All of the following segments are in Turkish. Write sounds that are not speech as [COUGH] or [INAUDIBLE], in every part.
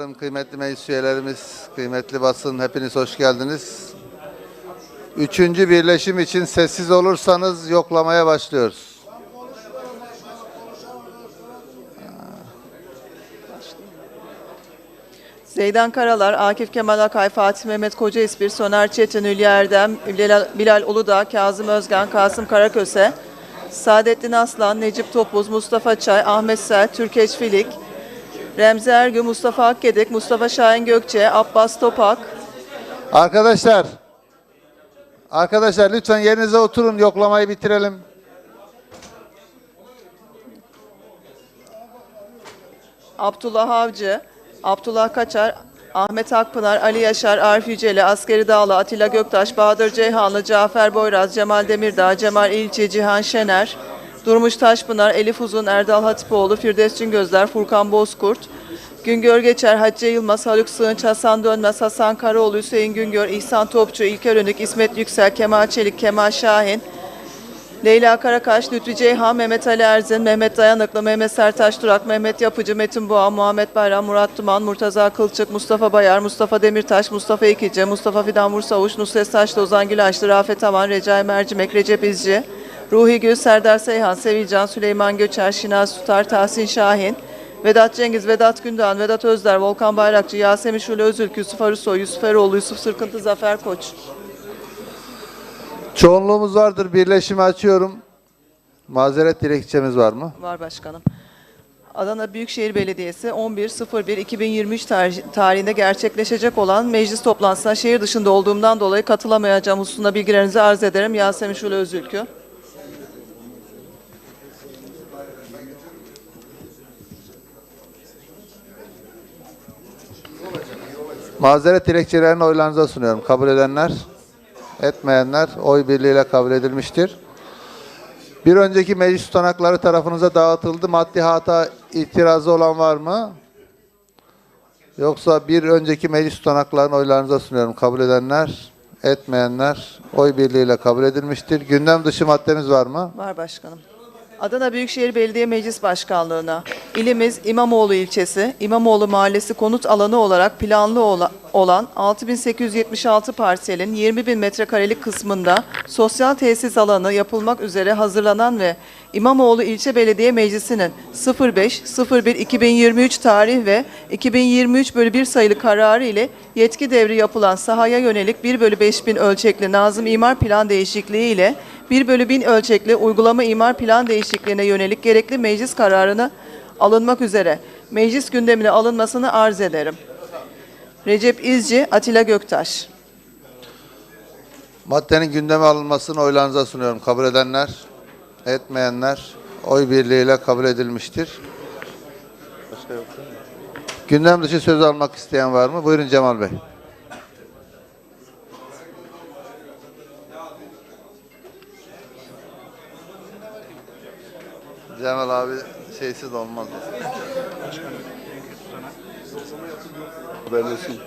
Kıymetli meclis üyelerimiz, kıymetli basın hepiniz hoş geldiniz. Üçüncü birleşim için sessiz olursanız yoklamaya başlıyoruz. Zeydan Karalar, Akif Kemal Akay, Fatih Mehmet Koca İspir, Soner Çetin, Hülya Erdem, Bilal, Uludağ, Kazım Özgen, Kasım Karaköse, Saadettin Aslan, Necip Topuz, Mustafa Çay, Ahmet Sel, Türkeş Filik, Remzi Ergü, Mustafa Akgedik, Mustafa Şahin Gökçe, Abbas Topak, Arkadaşlar, arkadaşlar lütfen yerinize oturun yoklamayı bitirelim. Abdullah Avcı, Abdullah Kaçar, Ahmet Akpınar, Ali Yaşar, Arif Yüceli, Askeri Dağlı, Atilla Göktaş, Bahadır Ceyhanlı, Cafer Boyraz, Cemal Demirdağ, Cemal İlçe, Cihan Şener, Durmuş Taşpınar, Elif Uzun, Erdal Hatipoğlu, Firdevs Cingözler, Furkan Bozkurt, Güngör Geçer, Hacı Yılmaz, Haluk Sığınç, Hasan Dönmez, Hasan Karaoğlu, Hüseyin Güngör, İhsan Topçu, İlker Önük, İsmet Yüksel, Kemal Çelik, Kemal Şahin, Leyla Karakaş, Lütfi Ceyhan, Mehmet Ali Erzin, Mehmet Dayanıklı, Mehmet Sertaş Durak, Mehmet Yapıcı, Metin Boğa, Muhammed Bayram, Murat Duman, Murtaza Kılçık, Mustafa Bayar, Mustafa Demirtaş, Mustafa İkici, Mustafa Fidan Mursavuş, Nusret Taşlı, Ozan Gülaşlı, Rafet Aman, Recai Mercimek, Recep İzci, Ruhi Gül, Serdar Seyhan, Sevilcan, Süleyman Göçer, Şinaz Tutar, Tahsin Şahin, Vedat Cengiz, Vedat Gündoğan, Vedat Özder, Volkan Bayrakçı, Yasemin Şule Özülk, Yusuf Arısoy, Yusuf Eroğlu, Yusuf Sırkıntı, Zafer Koç. Çoğunluğumuz vardır, birleşimi açıyorum. Mazeret dilekçemiz var mı? Var başkanım. Adana Büyükşehir Belediyesi 11.01.2023 tarih- tarihinde gerçekleşecek olan meclis toplantısına şehir dışında olduğumdan dolayı katılamayacağım hususunda bilgilerinizi arz ederim. Yasemin Şule Özülkü. Mazeret dilekçelerini oylarınıza sunuyorum. Kabul edenler, etmeyenler oy birliğiyle kabul edilmiştir. Bir önceki meclis tutanakları tarafınıza dağıtıldı. Maddi hata itirazı olan var mı? Yoksa bir önceki meclis tutanaklarını oylarınıza sunuyorum. Kabul edenler, etmeyenler oy birliğiyle kabul edilmiştir. Gündem dışı maddemiz var mı? Var başkanım. Adana Büyükşehir Belediye Meclis Başkanlığı'na. İlimiz İmamoğlu ilçesi, İmamoğlu Mahallesi konut alanı olarak planlı ola- olan 6876 parselin 20 bin metrekarelik kısmında sosyal tesis alanı yapılmak üzere hazırlanan ve İmamoğlu İlçe Belediye Meclisi'nin 05-01-2023 tarih ve 2023 bölü 1 sayılı kararı ile yetki devri yapılan sahaya yönelik 1 bölü 5000 ölçekli Nazım İmar Plan Değişikliği ile 1 bölü 1000 ölçekli uygulama imar plan değişikliğine yönelik gerekli meclis kararını alınmak üzere meclis gündemine alınmasını arz ederim. Recep İzci, Atilla Göktaş. Maddenin gündeme alınmasını oylarınıza sunuyorum. Kabul edenler, etmeyenler oy birliğiyle kabul edilmiştir. Gündem dışı söz almak isteyen var mı? Buyurun Cemal Bey. Cemal abi şeysiz olmaz. Haberleşsin.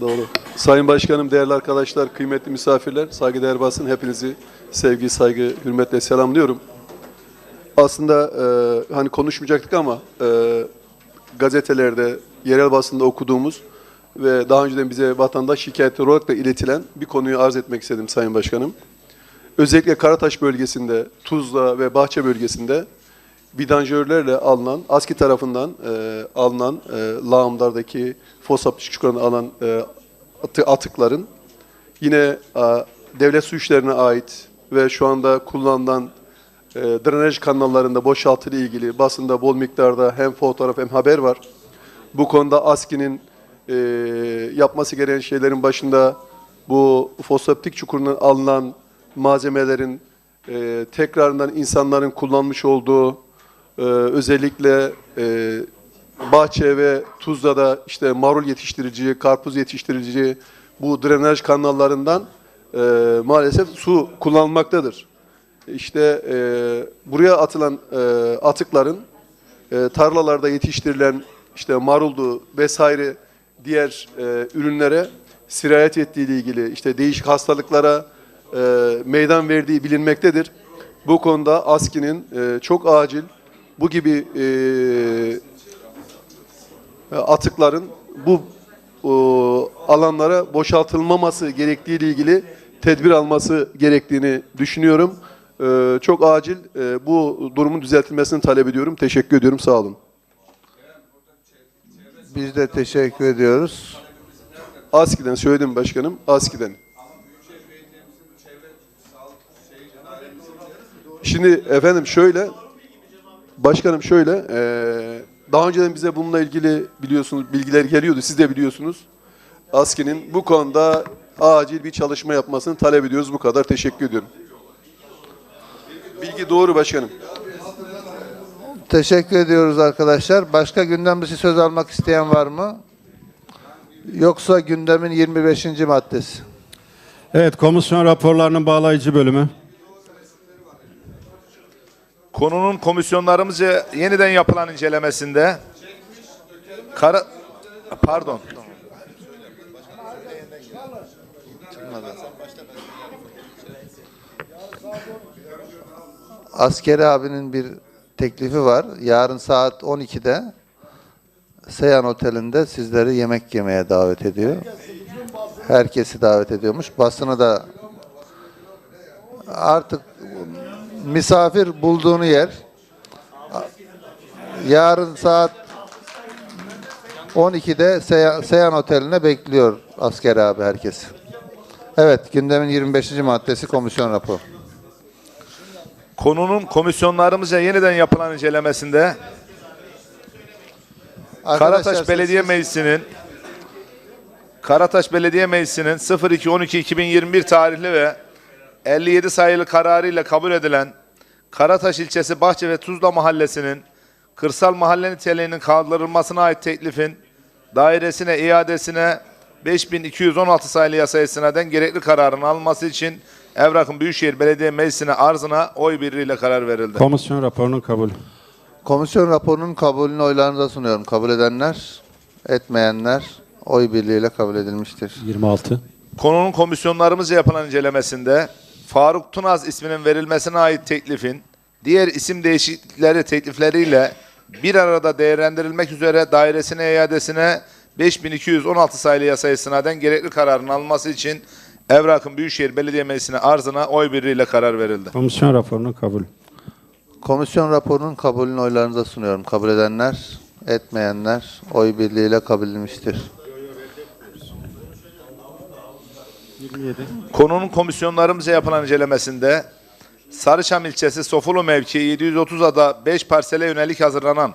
Doğru. Sayın Başkanım, değerli arkadaşlar, kıymetli misafirler, saygıdeğer basın, hepinizi sevgi, saygı, hürmetle selamlıyorum. Aslında e, hani konuşmayacaktık ama e, gazetelerde, yerel basında okuduğumuz ve daha önceden bize vatandaş şikayetleri olarak da iletilen bir konuyu arz etmek istedim Sayın Başkanım. Özellikle Karataş bölgesinde, Tuzla ve Bahçe bölgesinde vidanjörlerle alınan, ASKİ tarafından e, alınan e, lağımlardaki fosfat çukurlarına alınan e, atı, atıkların yine e, devlet su işlerine ait ve şu anda kullanılan e, drenaj kanallarında boşaltıyla ilgili basında bol miktarda hem fotoğraf hem haber var. Bu konuda ASKİ'nin e, yapması gereken şeylerin başında bu fosfatik çukurundan alınan malzemelerin e, tekrarından insanların kullanmış olduğu e, özellikle e, bahçe ve Tuzla'da işte marul yetiştirici, karpuz yetiştirici bu drenaj kanallarından e, maalesef su kullanılmaktadır. İşte e, buraya atılan e, atıkların e, tarlalarda yetiştirilen işte maruldu vesaire diğer e, ürünlere sirayet ettiği ile ilgili işte değişik hastalıklara e, meydan verdiği bilinmektedir. Bu konuda ASKİ'nin e, çok acil bu gibi e, atıkların bu e, alanlara boşaltılmaması gerektiği ile ilgili tedbir alması gerektiğini düşünüyorum. E, çok acil e, bu durumun düzeltilmesini talep ediyorum. Teşekkür ediyorum. Sağ olun. Biz de teşekkür ediyoruz. ASKİ'den söyledim başkanım. ASKİ'den. Şimdi efendim şöyle, başkanım şöyle, eee, daha önceden bize bununla ilgili biliyorsunuz bilgiler geliyordu, siz de biliyorsunuz. ASKİ'nin bu konuda acil bir çalışma yapmasını talep ediyoruz. Bu kadar. Teşekkür ediyorum. Bilgi doğru başkanım. Teşekkür ediyoruz arkadaşlar. Başka gündem dışı söz almak isteyen var mı? Yoksa gündemin 25. maddesi. Evet, komisyon raporlarının bağlayıcı bölümü. Konunun komisyonlarımızca yeniden yapılan incelemesinde kara pardon Askeri abinin bir teklifi var. Yarın saat 12'de Seyhan Oteli'nde sizleri yemek yemeye davet ediyor. Herkesi davet ediyormuş. Basını da artık misafir bulduğunu yer. Yarın saat 12'de Seyhan, Seyhan Oteli'ne bekliyor asker abi herkesi. Evet, gündemin 25. maddesi komisyon raporu. konunun komisyonlarımızca yeniden yapılan incelemesinde Arkadaşlar, Karataş Belediye siz- Meclisi'nin Karataş Belediye Meclisi'nin 02.12.2021 tarihli ve 57 sayılı kararıyla kabul edilen Karataş ilçesi Bahçe ve Tuzla mahallesinin kırsal mahalle niteliğinin kaldırılmasına ait teklifin dairesine iadesine 5216 sayılı yasa istinaden gerekli kararın alınması için Evrak'ın Büyükşehir Belediye Meclisi'ne arzına oy birliğiyle karar verildi. Komisyon raporunun kabulü. Komisyon raporunun kabulünü oylarınıza sunuyorum. Kabul edenler, etmeyenler oy birliğiyle kabul edilmiştir. 26. Konunun komisyonlarımızca yapılan incelemesinde Faruk Tunaz isminin verilmesine ait teklifin diğer isim değişiklikleri teklifleriyle bir arada değerlendirilmek üzere dairesine iadesine 5216 sayılı yasa istinaden gerekli kararın alınması için Evrak'ın Büyükşehir Belediye Meclisi'ne arzına oy birliğiyle karar verildi. Komisyon raporunun kabulü. Komisyon raporunun kabulünü oylarınıza sunuyorum. Kabul edenler, etmeyenler oy birliğiyle kabul edilmiştir. Konunun komisyonlarımızca yapılan incelemesinde Sarıçam ilçesi Sofulu mevki 730 ada 5 parsele yönelik hazırlanan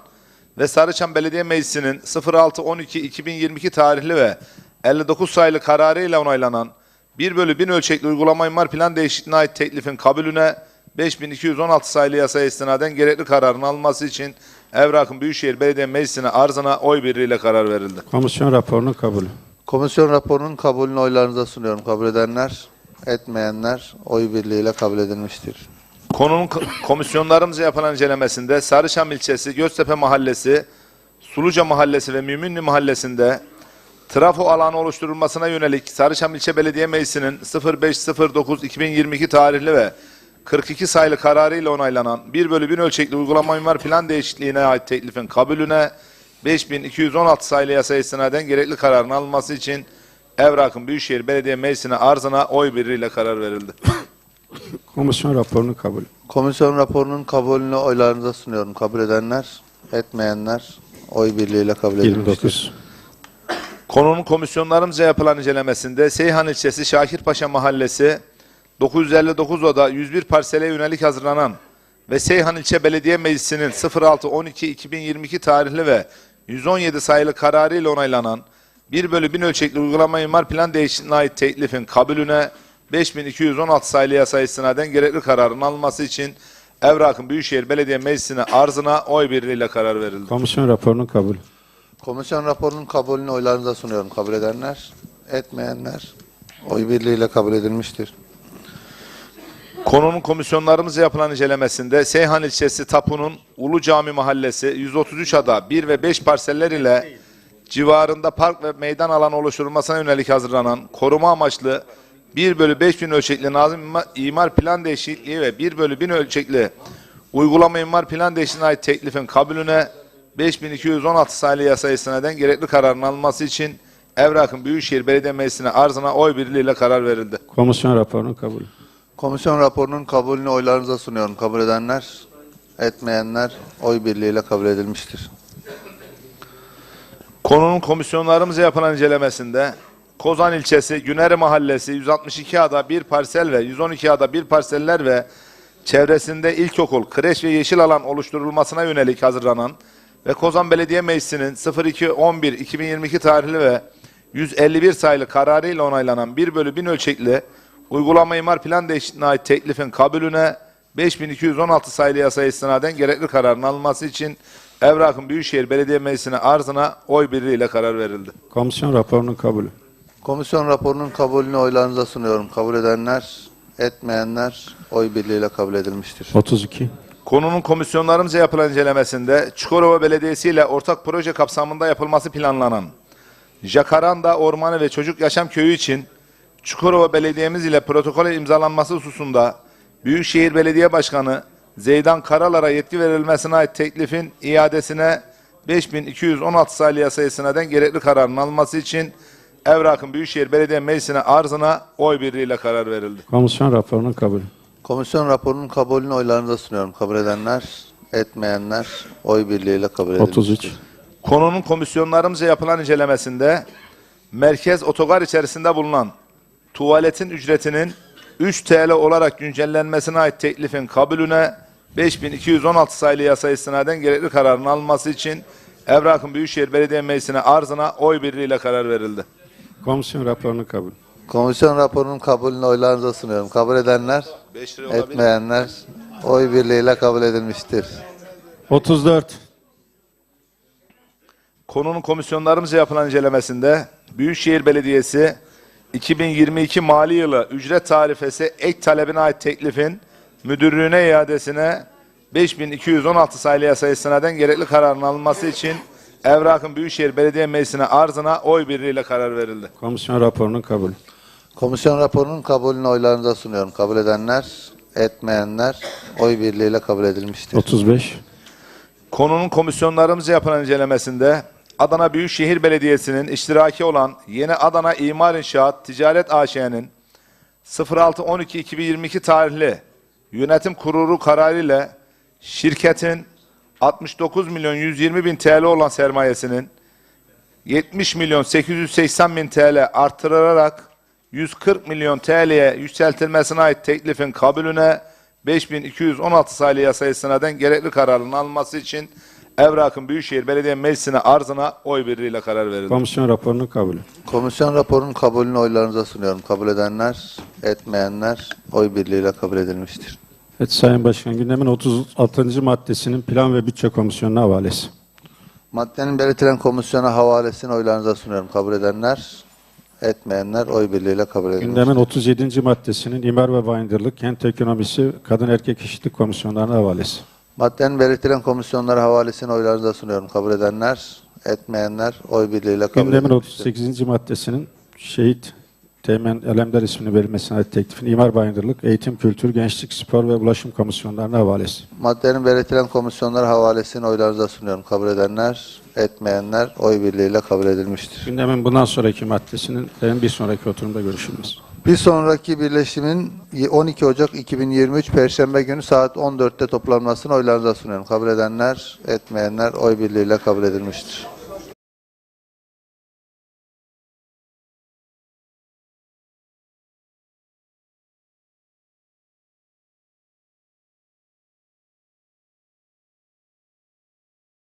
ve Sarıçam Belediye Meclisi'nin 06.12.2022 tarihli ve 59 sayılı kararıyla onaylanan 1 bölü 1000 ölçekli uygulama imar plan değişikliğine ait teklifin kabulüne 5216 sayılı yasaya istinaden gerekli kararın alınması için Evrak'ın Büyükşehir Belediye Meclisi'ne arzına oy birliğiyle karar verildi. Komisyon raporunun kabulü. Komisyon raporunun kabulünü oylarınıza sunuyorum. Kabul edenler, etmeyenler oy birliğiyle kabul edilmiştir. Konunun ko- komisyonlarımızca yapılan incelemesinde Sarıçam ilçesi Göztepe mahallesi, Suluca mahallesi ve Müminli mahallesinde trafo alanı oluşturulmasına yönelik Sarıçam İlçe Belediye Meclisi'nin 0509-2022 tarihli ve 42 sayılı kararıyla onaylanan 1 bölü 1000 ölçekli uygulama imar plan değişikliğine ait teklifin kabulüne 5216 sayılı yasa istinaden gerekli kararın alınması için Evrak'ın Büyükşehir Belediye Meclisi'ne arzına oy birliğiyle karar verildi. [COUGHS] Komisyon raporunun kabulü. Komisyon raporunun kabulünü oylarınıza sunuyorum. Kabul edenler, etmeyenler oy birliğiyle kabul edilmiştir. 29. Konunun komisyonlarımızca yapılan incelemesinde Seyhan ilçesi Şakirpaşa mahallesi 959 oda 101 parsele yönelik hazırlanan ve Seyhan ilçe belediye meclisinin 06.12.2022 tarihli ve 117 sayılı kararıyla onaylanan 1 bölü 1000 ölçekli uygulama imar plan değişikliğine ait teklifin kabulüne 5216 sayılı yasa istinaden gerekli kararın alınması için Evrak'ın Büyükşehir Belediye Meclisi'ne arzına oy birliğiyle karar verildi. Komisyon raporunun kabulü. Komisyon raporunun kabulünü oylarınıza sunuyorum. Kabul edenler, etmeyenler oy birliğiyle kabul edilmiştir. Konunun komisyonlarımızca yapılan incelemesinde Seyhan ilçesi Tapu'nun Ulu Cami Mahallesi 133 ada 1 ve 5 parseller ile civarında park ve meydan alanı oluşturulmasına yönelik hazırlanan koruma amaçlı 1 bölü 5 bin ölçekli nazım ima- imar plan değişikliği ve 1 bölü 1000 ölçekli Uygulama imar plan değişikliğine ait teklifin kabulüne 5216 sayılı yasa istinaden gerekli kararın alınması için Evrak'ın Büyükşehir Belediye Meclisi'ne arzına oy birliğiyle karar verildi. Komisyon raporunun kabulü. Komisyon raporunun kabulünü oylarınıza sunuyorum. Kabul edenler, etmeyenler oy birliğiyle kabul edilmiştir. Konunun komisyonlarımıza yapılan incelemesinde Kozan ilçesi Güneri Mahallesi 162 ada bir parsel ve 112 ada bir parseller ve çevresinde ilkokul, kreş ve yeşil alan oluşturulmasına yönelik hazırlanan ve Kozan Belediye Meclisi'nin 02.11.2022 tarihli ve 151 sayılı kararıyla onaylanan 1 bölü 1000 ölçekli uygulama imar plan değişikliğine ait teklifin kabulüne 5216 sayılı yasaya istinaden gerekli kararın alınması için Evrak'ın Büyükşehir Belediye Meclisi'ne arzına oy birliğiyle karar verildi. Komisyon raporunun kabulü. Komisyon raporunun kabulünü oylarınıza sunuyorum. Kabul edenler, etmeyenler oy birliğiyle kabul edilmiştir. 32. Konunun komisyonlarımızca yapılan incelemesinde Çukurova Belediyesi ile ortak proje kapsamında yapılması planlanan Jacaranda Ormanı ve Çocuk Yaşam Köyü için Çukurova Belediyemiz ile protokole imzalanması hususunda Büyükşehir Belediye Başkanı Zeydan Karalar'a yetki verilmesine ait teklifin iadesine 5216 sayılı yasa istinaden gerekli kararın alınması için Evrak'ın Büyükşehir Belediye Meclisi'ne arzına oy birliğiyle karar verildi. Komisyon raporunun kabulü. Komisyon raporunun kabulünü oylarınıza sunuyorum. Kabul edenler, etmeyenler oy birliğiyle kabul edilmiştir. 33. Konunun komisyonlarımızca yapılan incelemesinde merkez otogar içerisinde bulunan tuvaletin ücretinin 3 TL olarak güncellenmesine ait teklifin kabulüne 5216 sayılı yasa istinaden gerekli kararın alınması için Evrak'ın Büyükşehir Belediye Meclisi'ne arzına oy birliğiyle karar verildi. Komisyon raporunun kabulü. Komisyon raporunun kabulünü oylarınıza sunuyorum. Kabul edenler, 5 lira olabilir. etmeyenler oy birliğiyle kabul edilmiştir. 34. Konunun komisyonlarımızca yapılan incelemesinde Büyükşehir Belediyesi 2022 mali yılı ücret tarifesi ek talebine ait teklifin müdürlüğüne iadesine 5216 sayılı yasa istinaden gerekli kararın alınması için Evrak'ın Büyükşehir Belediye Meclisi'ne arzına oy birliğiyle karar verildi. Komisyon raporunun kabulü. Komisyon raporunun kabulünü oylarınıza sunuyorum. Kabul edenler, etmeyenler oy birliğiyle kabul edilmiştir. 35. Konunun komisyonlarımızca yapılan incelemesinde Adana Büyükşehir Belediyesi'nin iştiraki olan Yeni Adana İmar İnşaat Ticaret AŞ'nin 06.12.2022 tarihli yönetim kurulu kararı ile şirketin 69 milyon 120 bin TL olan sermayesinin 70 milyon 880 bin TL artırılarak 140 milyon TL'ye yükseltilmesine ait teklifin kabulüne 5216 sayılı yasa istinaden gerekli kararın alınması için Evrak'ın Büyükşehir Belediye Meclisi'ne arzına oy birliğiyle karar verildi. Komisyon raporunun kabulü. Komisyon raporunun kabulünü oylarınıza sunuyorum. Kabul edenler, etmeyenler oy birliğiyle kabul edilmiştir. Evet Sayın Başkan gündemin 36. maddesinin plan ve bütçe komisyonuna havalesi. Maddenin belirtilen komisyona havalesini oylarınıza sunuyorum. Kabul edenler, etmeyenler oy birliğiyle kabul edilmiştir. Gündemin 37. maddesinin imar ve bayındırlık, kent ekonomisi, kadın erkek eşitlik komisyonlarına havalesi. Maddenin belirtilen komisyonlara havalesini oylarınıza sunuyorum. Kabul edenler, etmeyenler oy birliğiyle kabul Gündemin edilmiştir. 38. maddesinin şehit Teğmen Alemdar ismini verilmesine ait teklifin imar bayındırlık, eğitim, kültür, gençlik, spor ve ulaşım komisyonlarına havalesi. Maddenin belirtilen komisyonlara havalesini oylarınıza sunuyorum. Kabul edenler, etmeyenler oy birliğiyle kabul edilmiştir. Gündemin bundan sonraki maddesinin en bir sonraki oturumda görüşülmesi. Bir sonraki birleşimin 12 Ocak 2023 Perşembe günü saat 14'te toplanmasını oylarınıza sunuyorum. Kabul edenler, etmeyenler oy birliğiyle kabul edilmiştir.